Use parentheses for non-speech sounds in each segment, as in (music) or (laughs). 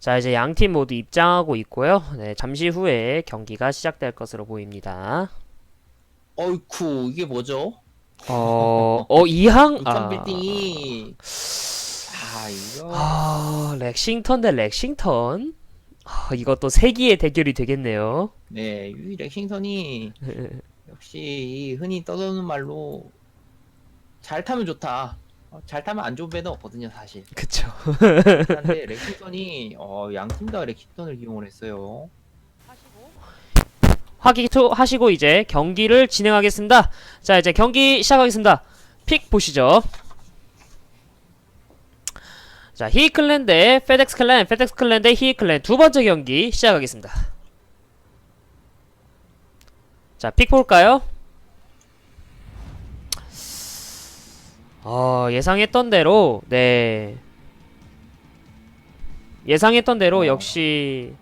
자, 이제 양 팀 모두 입장하고 있고요. 네, 잠시 후에 경기가 시작될 것으로 보입니다. 어이쿠 이게 뭐죠? 어, 어, 이항, (laughs) 아, 빌딩이 아 이거 아, 렉싱턴 대 렉싱턴. 아, 이것도 세기의 대결이 되겠네요. 네, 이 렉싱턴이 (laughs) 역시 이 흔히 떠도는 말로 잘 타면 좋다. 어, 잘 타면 안 좋은 배는 없거든요, 사실. 그쵸. 그런데 (laughs) 렉싱턴이 어, 양팀다 렉싱턴을 이용을 했어요. 확인하시고 이제 경기를 진행하겠습니다. 자, 이제 경기 시작하겠습니다. 픽 보시죠. 자, 히클랜 대 페덱스 클랜, 페덱스 클랜 대 히클랜 두 번째 경기 시작하겠습니다. 자, 픽 볼까요? 어, 예상했던 대로, 네. 예상했던 대로 어. 역시,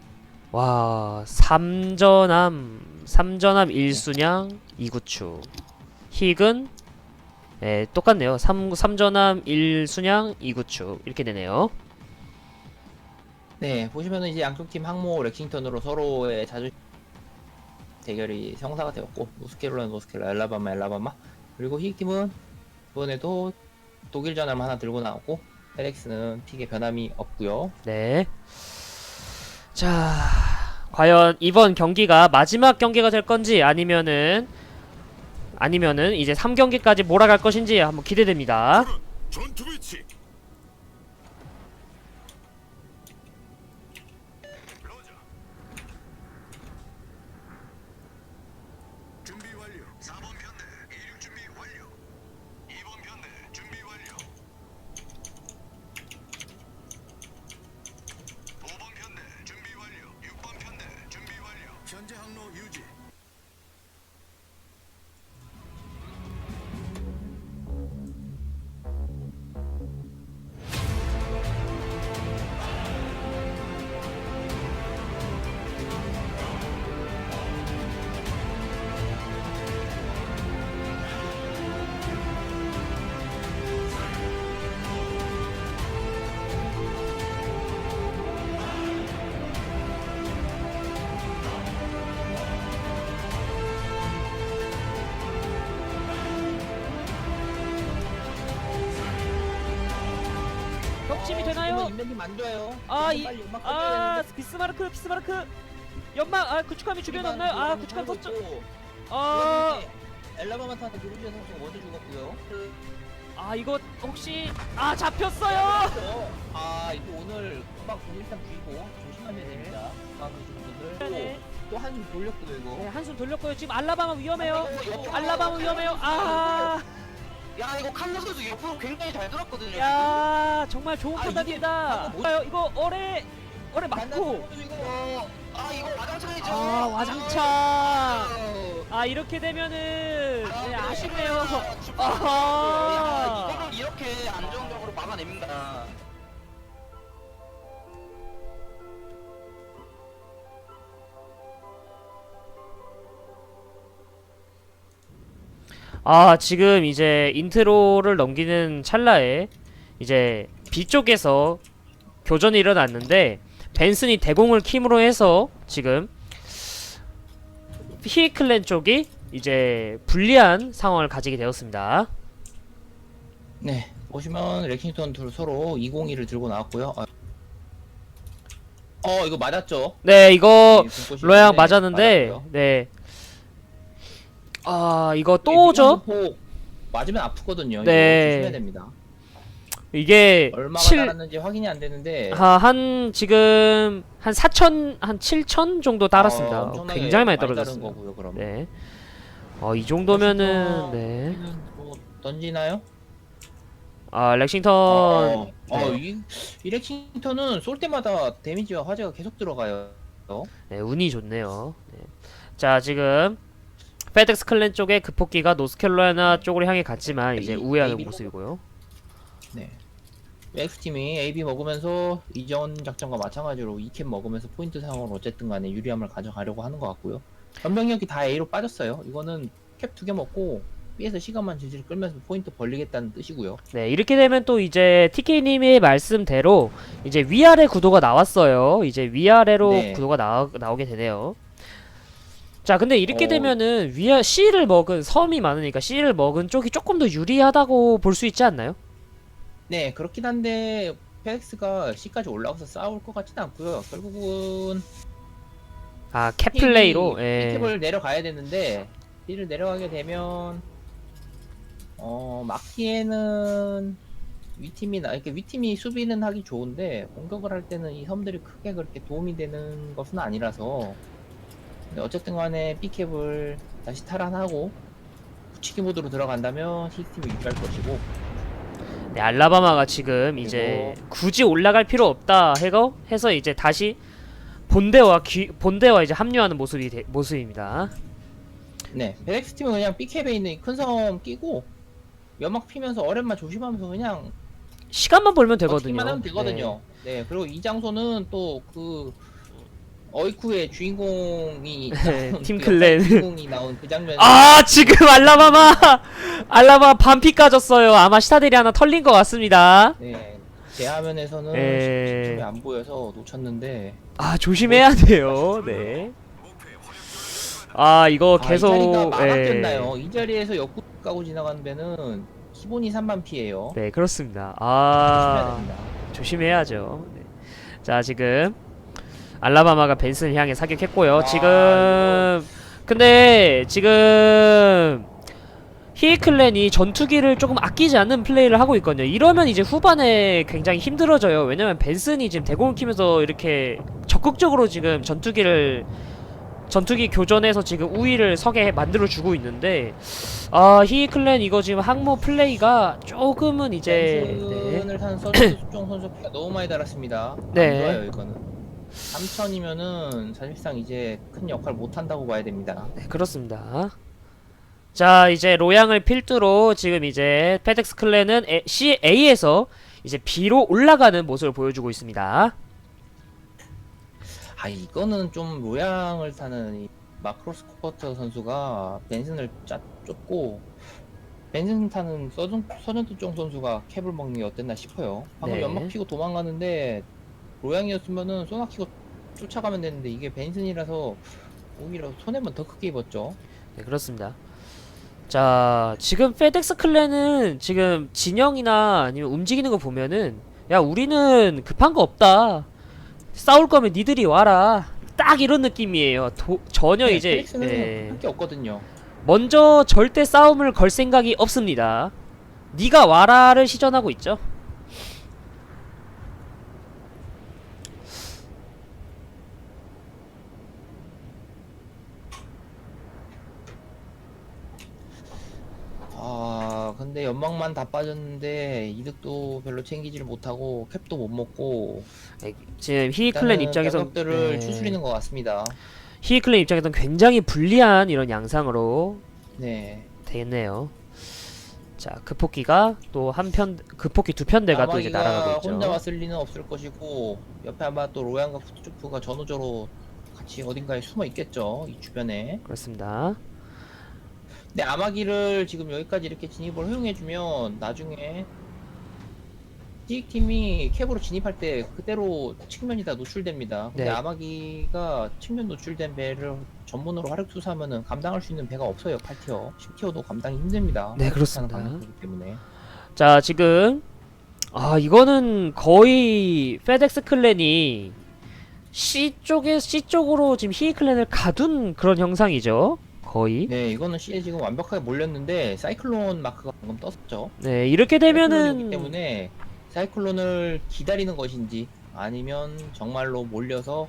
와, 3전함, 3전함 1순양 2구축. 힉은, 네, 똑같네요. 3, 3전함 1순양 2구축. 이렇게 되네요. 네, 보시면은 이제 양쪽 팀 항모 렉싱턴으로 서로의 자주 대결이 성사가 되었고 노스캐롤라이나 노스캐롤라이나 엘라바마 엘라바마 그리고 히익 팀은 이번에도 독일 전함 하나 들고 나왔고 페렉스는 픽의 변함이 없고요. 네. 자, 과연 이번 경기가 마지막 경기가 될 건지 아니면은 아니면은 이제 3경기까지 몰아갈 것인지 한번 기대됩니다. 전투 위치 안 좋아요. 아, 빨리 이- 빨리 아, 비스마르크, 비스마르크. 연막, 아, 구축함이 주변에 없나요? 아, 구축함 썼죠. 아, 엘라바마타한테 그루비아 선수가 먼저 죽었고요. 아, 이거 혹시 아, 잡혔어요. 아 이거 오늘 음악 일단 부이고 조심하셔야 됩니다. 음악 분들 네. 또 한숨 돌렸고요 이거. 네, 한숨 돌렸고요. 지금 알라바마 위험해요. 이거 옆으로 알라바마 위험해요. 아, 야 이거 칸나 선수 옆으로 굉장히 잘 들었거든요. 야, 정말 좋은 아, 판단입니다. 이게 아, 이거 어뢰 어뢰 맞고. 지금. 어, 아 이거 와장창이죠. 아, 와장창. 아우. 아, 이렇게 되면은 아, 네. 아쉽네요. 아. 아하. 야, 이거를 이렇게 안정적으로 막아냅니다. 아, 지금 이제 인트로를 넘기는 찰나에 이제 B 쪽에서 교전이 일어났는데 벤슨이 대공을 킴으로 해서 지금 히클랜 쪽이 이제 불리한 상황을 가지게 되었습니다. 네 보시면 렉싱턴 둘 서로 202를 들고 나왔고요. 어, 어, 이거 맞았죠? 네, 이거 이 불꽃이 로양 맞았는데 맞았고요. 네. 아, 이거 이 또죠? 맞으면 아프거든요. 네. 이거 조심해야 됩니다. 이게 얼마가 7 달았는지 확인이 안 되는데 아, 한 지금 한 4천 한 7천 정도. 어, 엄청나게 굉장히 많이 떨어졌어요. 거고요, 그럼. 네. 어, 이 정도면은 네. 뭐 던지나요? 아, 렉싱턴 어, 어, 네. 이, 이 렉싱턴은 쏠 때마다 데미지와 화재가 계속 들어가요. 네, 운이 좋네요. 네. 자, 지금 페덱스 클랜 쪽의 급폭기가 노스캐롤라이나 쪽으로 향해 갔지만 이제 이- 우회하는 AB 로? 모습이고요. 네. X팀이 AB 먹으면서 이전 작전과 마찬가지로 2캡 먹으면서 포인트 상황으로 어쨌든 간에 유리함을 가져가려고 하는 것 같고요. 전병력이 다 A로 빠졌어요. 이거는 캡 두 개 먹고 B에서 시간만 질질 끌면서 포인트 벌리겠다는 뜻이고요. 네, 이렇게 되면 또 이제 TK님의 말씀대로 이제 위아래 구도가 나왔어요. 이제 위아래로 네. 구도가 나오, 나오게 되네요. 자, 근데 이렇게 어. 되면은 위아 C를 먹은 섬이 많으니까 C를 먹은 쪽이 조금 더 유리하다고 볼 수 있지 않나요? 네, 그렇긴 한데 페덱스가 C까지 올라가서 싸울 것 같지는 않고요. 결국은 아, 캡플레이로. 이 예. 캡을 내려가야 되는데 B를 내려가게 되면 어 막기에는 위팀이 나 이렇게 위팀이 수비는 하기 좋은데 공격을 할 때는 이 섬들이 크게 그렇게 도움이 되는 것은 아니라서 근데 어쨌든 간에 B캡을 다시 탈환하고 붙이기 모드로 들어간다면 C팀이 유리할 것이고 네, 알라바마가 지금 이제 굳이 올라갈 필요 없다 해고 해서 이제 다시 본대와 귀, 본대와 이제 합류하는 모습이 되- 모습입니다. 네 베렉스 팀은 그냥 B캡에 있는 이큰섬 끼고 연막 피면서 어련만 조심하면서 그냥 시간만 벌면 되거든요. 버티기만 하면 되거든요. 네. 그리고 이 장소는 또 그 어이쿠의 주인공이 네, 나온 팀 그 클랜. 주인공이 나온 그 장면. 아 지금 알라바마 알라바 반피 까졌어요. 아마 시타들이 하나 털린 것 같습니다. 네. 제 화면에서는 에. 시점이 안 보여서 놓쳤는데. 아 조심해야 돼요. 네. 아 이거 아, 계속 이 자리가 예. 막았겠나요? 이 자리에서 역구 까고 지나가는 배는 기본이 3만 피예요. 네 그렇습니다. 조심해야 아 됩니다. 조심해야죠. 네. 자 지금 알라바마가 벤슨을 향해 사격했고요. 아, 지금 근데 지금 히이클랜이 전투기를 조금 아끼지 않는 플레이를 하고 있거든요. 이러면 이제 후반에 굉장히 힘들어져요. 왜냐면 벤슨이 지금 대공을 키면서 이렇게 적극적으로 지금 전투기를 전투기 교전에서 지금 우위를 서게 해- 만들어 주고 있는데 아 히이클랜 이거 지금 항모 플레이가 조금은 이제 네. (clears throat) 벤슨을 탄 선수 수종 선수 피가 너무 많이 달았습니다. 네. 안 좋아요 이거는. 3천이면은 사실상 이제 큰 역할 못 한다고 봐야 됩니다. 네, 그렇습니다. 자, 이제 로양을 필두로 지금 이제 페덱스 클랜은 A, C, A에서 이제 B로 올라가는 모습을 보여주고 있습니다. 아 이거는 좀 로양을 타는 이 마크로스 코퍼터 선수가 벤슨을 짜, 쫓고 벤슨 타는 서전 서전투종 선수가 캡을 먹는 게 어땠나 싶어요. 방금 네. 연막 피고 도망가는데 로양이었으면은 쏘나 키고 쫓아가면 되는데 이게 벤슨이라서 오히려 손해만 더 크게 입었죠. 네, 그렇습니다. 자, 지금 페덱스 클랜은 지금 진영이나 아니면 움직이는 거 보면은 야, 우리는 급한 거 없다. 싸울 거면 니들이 와라. 딱 이런 느낌이에요. 도, 전혀 네, 이제. 할게 없거든요. 먼저 절대 싸움을 걸 생각이 없습니다. 네가 와라를 시전하고 있죠. 아 근데 연막만 다 빠졌는데 이득도 별로 챙기지를 못하고 캡도 못 먹고 네, 지금 히클랜 입장에선 격들을 네, 추스리는 것 같습니다. 히클랜 입장에선 굉장히 불리한 이런 양상으로 네. 됐네요. 자, 급폭기가 또 한편 급폭기 두 편대가 또 이제 날아가고 있죠. 혼자 왔을 리는 없을 것이고 옆에 아마 또 로양과 쿠투주프가 전우저로 같이 어딘가에 숨어 있겠죠 이 주변에. 그렇습니다. 근데 아마기를 지금 여기까지 이렇게 진입을 허용해주면 나중에 팀이 캡으로 진입할 때 그대로 측면이 다 노출됩니다. 근데 네. 아마기가 측면 노출된 배를 전문으로 화력 투사하면은 감당할 수 있는 배가 없어요 8티어 10티어도 감당이 힘듭니다. 네, 그렇습니다. 때문에. 자, 지금 아, 이거는 거의 페덱스 클랜이 C 쪽에 C 쪽으로 지금 히이 클랜을 가둔 그런 형상이죠. 거의. 네, 이거는 C에 지금 완벽하게 몰렸는데 사이클론 마크가 방금 떴었죠. 네, 이렇게 사이클론이기 되면은 때문에 사이클론을 기다리는 것인지 아니면 정말로 몰려서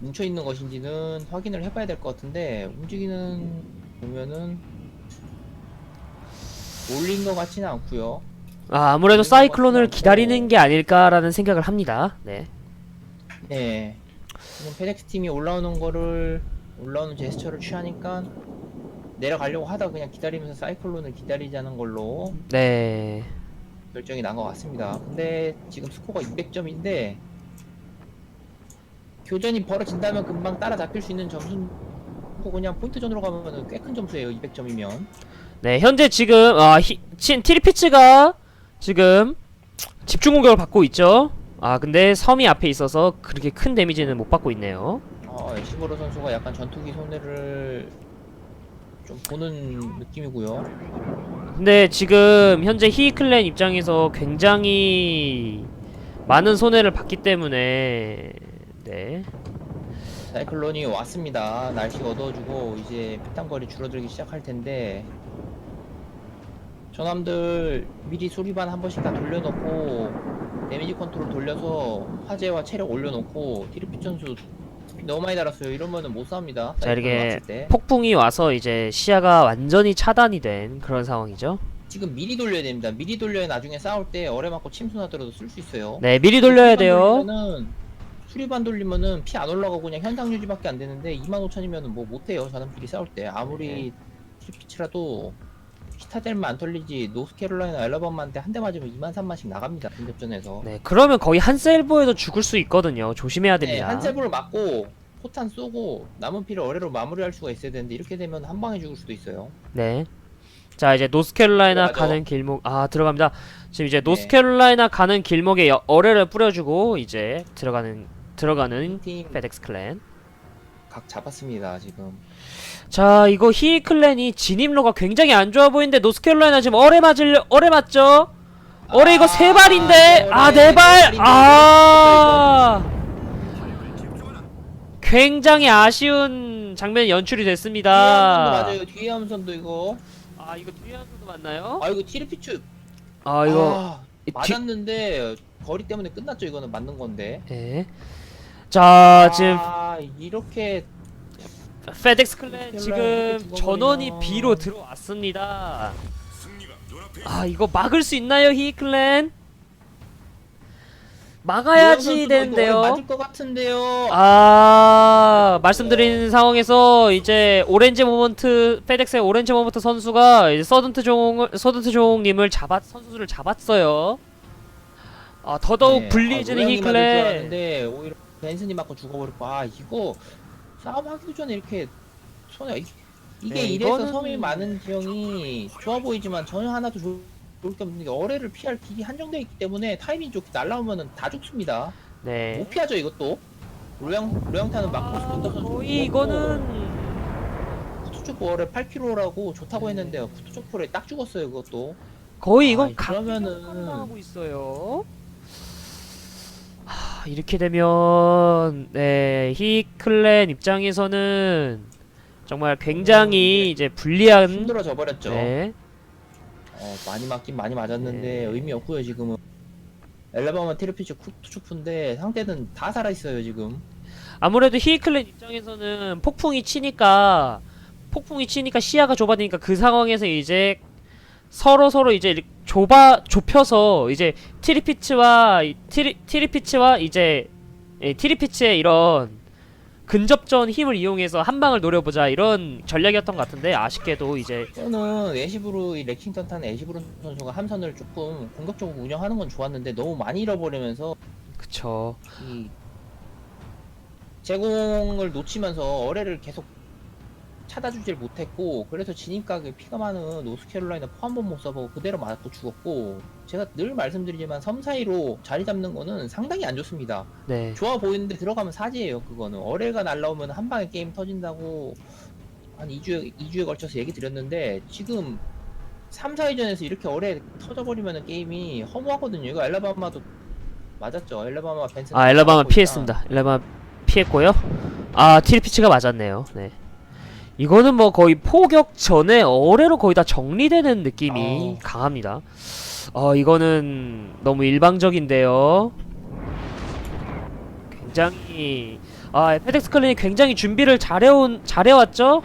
뭉쳐 있는 것인지는 확인을 해봐야 될 것 같은데 움직이는 보면은 몰린 것 같지는 않고요. 아, 아무래도 사이클론을. 기다리는 게 아닐까라는 생각을 합니다. 네. 네, 지금 페덱스 팀이 올라오는 거를 올라오는 제스처를 취하니까 내려가려고 하다 그냥 기다리면서 사이클론을 기다리자는 걸로 네. 결정이 난 것 같습니다. 근데 지금 스코어가 200점인데 교전이 벌어진다면 금방 따라잡힐 수 있는 점수고 않고 그냥 포인트전으로 가면은 꽤큰 점수예요 200점이면 네, 현재 지금 아, 히, 친 티리피츠가 지금 집중 공격을 받고 있죠. 아, 근데 섬이 앞에 있어서 그렇게 큰 데미지는 못 받고 있네요. 어, 에시보로 선수가 약간 전투기 손해를 좀 보는 느낌이고요 근데 지금 현재 히클랜 입장에서 굉장히 많은 손해를 봤기 때문에 네. 사이클론이 왔습니다 날씨가 어두워지고 이제 피탄거리 줄어들기 시작할 텐데 저남들 미리 수리반 한 번씩 다 돌려놓고 데미지 컨트롤 돌려서 화재와 체력 올려놓고 티르피 선수 스피 너무 많이 달았어요 이러면은 못 싸웁니다 자, 이렇게. 폭풍이 와서 이제 시야가 완전히 차단이 된 그런 상황이죠. 지금 미리 돌려야 됩니다 미리 돌려야 나중에 싸울 때 어뢰 맞고 침수나더라도 쓸 수 있어요 네, 미리 돌려야 돼요. 돌리면은, 수리반 돌리면은 피 안 올라가고 그냥 현상 유지밖에 안 되는데 25,000이면은 뭐 못해요 저놈끼리 싸울 때 아무리 네. 트리피치라도 시타델만 안 털리지 노스캐롤라이나 엘라바마한테 한 대 맞으면 2만 3만씩 나갑니다 근접전에서 네, 그러면 거의 한 셀보에도 죽을 수 있거든요. 조심해야 네, 됩니다. 한 세부를 맞고 포탄 쏘고 남은 피를 어뢰로 마무리할 수가 있어야 되는데 이렇게 되면 한 방에 죽을 수도 있어요 네. 자 이제 노스캐롤라이나 들어가죠. 가는 길목 아 들어갑니다. 지금 이제 네. 노스캐롤라이나 가는 길목에 여- 어뢰를 뿌려 주고 이제 들어가는 들어가는 팀 페덱스 클랜. 각 잡았습니다 지금. 자 이거 히 클랜이 진입로가 굉장히 안 좋아 보이는데 노스캐롤라이나 지금 어뢰 맞을 어뢰 맞죠? 어뢰 이거 세 발인데 아 네 발! 아! 굉장히 아쉬운 장면 연출이 뒤에 함선도 됐습니다. 맞아요. 뒤에 함선도 이거. 아 이거 뒤에 한도 맞나요? 아 이거 티르피츠 아 이거 아, 이 뒤- 맞았는데 거리 때문에 끝났죠 이거는. 맞는 건데. 예. 자 지금 아 이렇게 페덱스 클랜 지금 전원이 B로 들어왔습니다. 아 이거 막을 수 있나요 히 클랜? 막아야지 되는데요. 맞을 것 같은데요 아 말씀드린 상황에서 이제 오렌지 모먼트 페덱스의 오렌지 모먼트 선수가 이제 서든트 종을 서든트 종님을 잡았 선수를 잡았어요. 아 더더욱 네, 불리해지는 아, 히 로양이 맞을 줄 클랜. 벤슨이 맞고 죽어버렸고 아 이거 싸움하기도 전에 이렇게 손에 이- 이게 네, 이래서 이거는- 섬이 많은 지형이 좋아 보이지만 전혀 하나도 좋- 좋을 게 없는 게 어뢰를 피할 길이 한정되어 있기 때문에 타이밍 좋게 날라오면은 다 죽습니다. 네. 못 피하죠 이것도. 로양 로양타는 막고 스폰더 선수 거의 이거는 쿠투초프 어뢰 8kg라고 좋다고 했는데 쿠투초프에 딱 죽었어요 그것도. 거의 아, 이건 그러면은- 하고 있어요. 하, 이렇게 되면 네, 히 클랜 입장에서는 정말 굉장히 음, 네. 이제 불리한 힘들어져 버렸죠 네. 어, 많이 맞긴 많이 맞았는데 네. 의미 없고요 지금은 엘라바마 테르피치 쿠투초프인데 상대는 다 살아 있어요 지금 아무래도 히 클랜 입장에서는 폭풍이 치니까 폭풍이 치니까 시야가 좁아지니까 그 상황에서 이제 서로 서로 이제 좁아 좁혀서 이제 티리피츠와 이- 티리 티리피츠와 이제 예, 티리피츠의 이런 근접전 힘을 이용해서 한 방을 노려보자 이런 전략이었던 것 같은데 아쉽게도 이제 저는 애시브루 이 레킹턴 탄 애시브루 선수가 함선을 조금 공격적으로 운영하는 건 좋았는데 너무 많이 잃어버리면서 그쵸. 이 제공을 놓치면서 어뢰를 계속 찾아주질 못했고 그래서 진입각에 피가 많은 노스캐롤라이나 포 한 번 못 써보고 그대로 맞고 죽었고 제가 늘 말씀드리지만 섬 사이로 자리 잡는 거는 상당히 안 좋습니다 네 좋아 보이는데 들어가면 사지예요 그거는 어뢰가 날라오면 한 방에 게임 터진다고 한 2주에 2주에 걸쳐서 얘기 드렸는데 지금 3, 4회전에서 이렇게 어뢰 터져버리면 게임이 허무하거든요 이거 엘라바마도 맞았죠 엘라바마 벤슨 아 엘라바마. 피했습니다. 엘라바마 피했고요. 아 티리피치가 맞았네요. 네. 이거는 뭐 거의 포격 전에 어뢰로 거의 다 정리되는 느낌이 아. 강합니다. 어 이거는 너무 일방적인데요. 굉장히 아 페덱스 클랜이 굉장히 준비를 잘해온 잘해왔죠.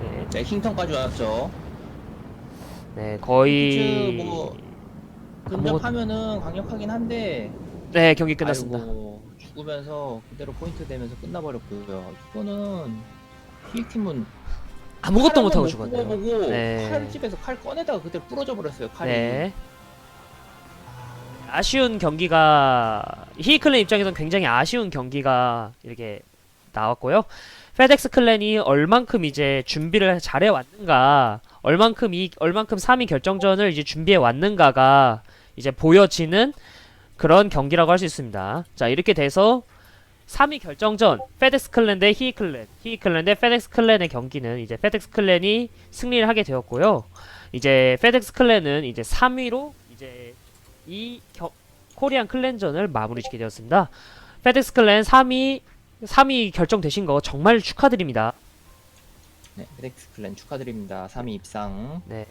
네, 레킹턴까지 왔죠 네 거의 그뭐 근접하면은 강력하긴 한데 네 경기 끝났습니다. 아이고, 죽으면서 그대로 포인트 되면서 끝나버렸고요 이거는 히익팀은 아무것도 못하고 죽었네요. 보고 네. 칼집에서 칼 꺼내다가 그대로 부러져 버렸어요 칼이. 네. 아쉬운 경기가 히클랜 입장에서는 굉장히 아쉬운 경기가 이렇게 나왔고요. 페덱스 클랜이 얼만큼 이제 준비를 잘해 왔는가, 얼만큼 이 얼만큼 3위 결정전을 이제 준비해 왔는가가 이제 보여지는 그런 경기라고 할 수 있습니다. 자, 이렇게 돼서 3위 결정전 페덱스 클랜 대 히이 클랜, 히이 클랜 대 페덱스 클랜의 경기는 이제 페덱스 클랜이 승리를 하게 되었고요. 이제 페덱스 클랜은 이제 3위로 이제 이 겨, 코리안 클랜전을 마무리 짓게 되었습니다. 페덱스 클랜 3위 3위 결정되신 거 정말 축하드립니다. 네, 페덱스 클랜 축하드립니다. 3위 입상. 네.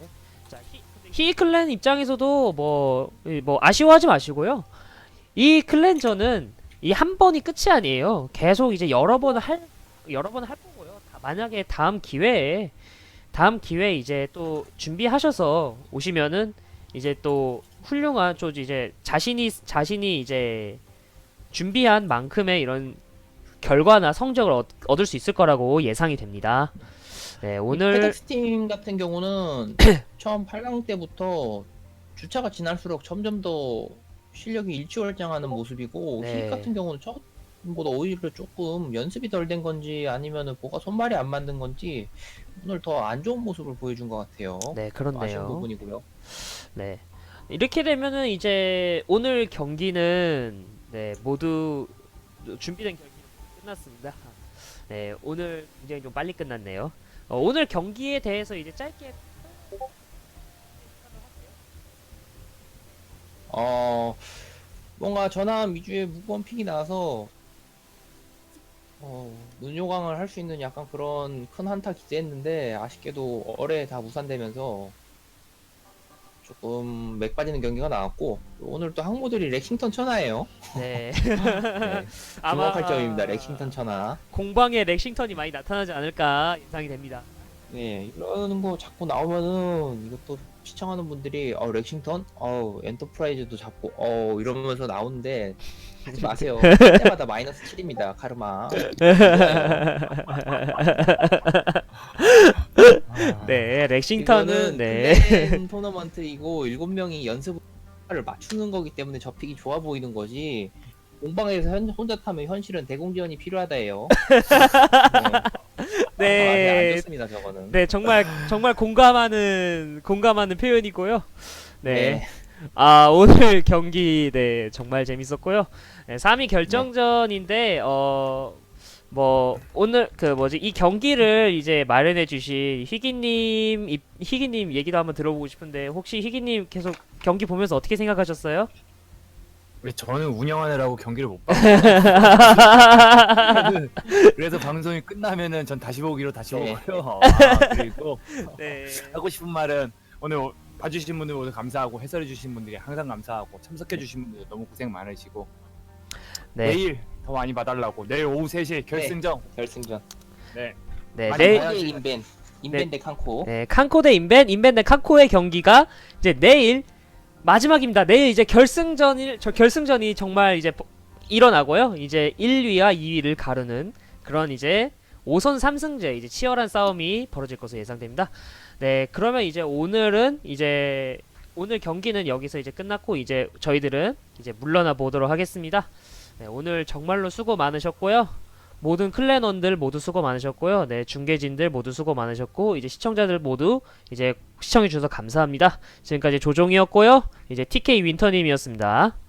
자, 히, 히 클랜 입장에서도 뭐, 이뭐 아쉬워하지 마시고요. 이 클랜전은 이 한 번이 끝이 아니에요. 계속 이제 여러 번 할, 여러 번 할 거고요. 다- 만약에 다음 기회에, 다음 기회에 이제 또 준비하셔서 오시면은 이제 또 훌륭한 좀 이제 자신이, 자신이 이제 준비한 만큼의 이런 결과나 성적을 얻, 얻을 수 있을 거라고 예상이 됩니다. 네, 오늘 페덱스 팀 같은 경우는 (coughs) 처음 8강 때부터 주차가 지날수록 점점 더 실력이 일취월장하는 모습이고 네. 히익 같은 경우는 처음보다 오히려 조금 연습이 덜 된 건지 아니면은 뭐가 손발이 안 맞는 건지 오늘 더 안 좋은 모습을 보여준 것 같아요. 네, 아쉬운 그렇네요. 부분이고요. 네. 이렇게 되면은 이제 오늘 경기는 네, 모두 준비된 경기는 끝났습니다. 네, 오늘 굉장히 좀 빨리 끝났네요. 어, 오늘 경기에 대해서 이제 짧게 어 뭔가 전함 위주의 무거운 픽이 나와서 어, 눈요강을 할 수 있는 약간 그런 큰 한타 기대했는데 아쉽게도 어뢰 다 무산되면서 조금 맥 빠지는 경기가 나왔고 오늘 또 항모들이 렉싱턴 천하예요. 네. (laughs) 네, (laughs) 주목할 점입니다. 렉싱턴 천하. 공방에 렉싱턴이 많이 나타나지 않을까 예상이 됩니다. 네 이런 거 자꾸 나오면은 이것도 시청하는 분들이 어 렉싱턴, 어 엔터프라이즈도 잡고 어 이러면서 나오는데 하지 마세요. 할 때마다 마이너스 7입니다 카르마. (laughs) 네, 렉싱턴은 이거는 네. 클랜 토너먼트이고 일곱 명이 연습을 맞추는 거기 때문에 저 픽이 좋아 보이는 거지. 공방에서 현- 혼자 타면 현실은 대공지원이 필요하다예요. (laughs) 네. 네. 안 좋습니다 저거는. 네, 정말 (laughs) 정말 공감하는 공감하는 표현이고요. 네. 네. 아 오늘 경기 네 정말 재밌었고요. 네, 3위 결정전인데 어 뭐 오늘 그 뭐지 이 경기를 이제 마련해 주신 희기님 이- 희기님 얘기도 한번 들어보고 싶은데 혹시 희기님 계속 경기 보면서 어떻게 생각하셨어요? 왜 저는 운영하느라고 경기를 못 (laughs) 봐요. 그래서 방송이 끝나면은 전 다시 보기로 다시 네. 보고요. (laughs) 아, 그리고 네. 하고 싶은 말은 오늘 오- 봐주신 분들 모두 감사하고 해설해 주신 분들이 항상 감사하고 참석해 주신 분들 너무 고생 많으시고 네. 내일 더 많이 봐달라고 내일 오후 3시에 결승전 결승전. 네. 네. 많이 내일 봐야지. 대 인벤. 인벤 대 칸코. 네, 칸코 대 인벤, 인벤 대 칸코의 경기가 이제 내일 마지막입니다. 내일 이제 결승전이 저 결승전이 정말 이제 보- 일어나고요. 이제 1위와 2위를 가르는 그런 이제 5선 3승제 이제 치열한 싸움이 벌어질 것으로 예상됩니다. 네, 그러면 이제 오늘은 이제 오늘 경기는 여기서 이제 끝났고 이제 저희들은 이제 물러나 보도록 하겠습니다. 네, 오늘 정말로 수고 많으셨고요. 모든 클랜원들 모두 수고 많으셨고요. 네, 중계진들 모두 수고 많으셨고 이제 시청자들 모두 이제 시청해 주셔서 감사합니다. 지금까지 조종이었고요. 이제 TK 윈터님이었습니다.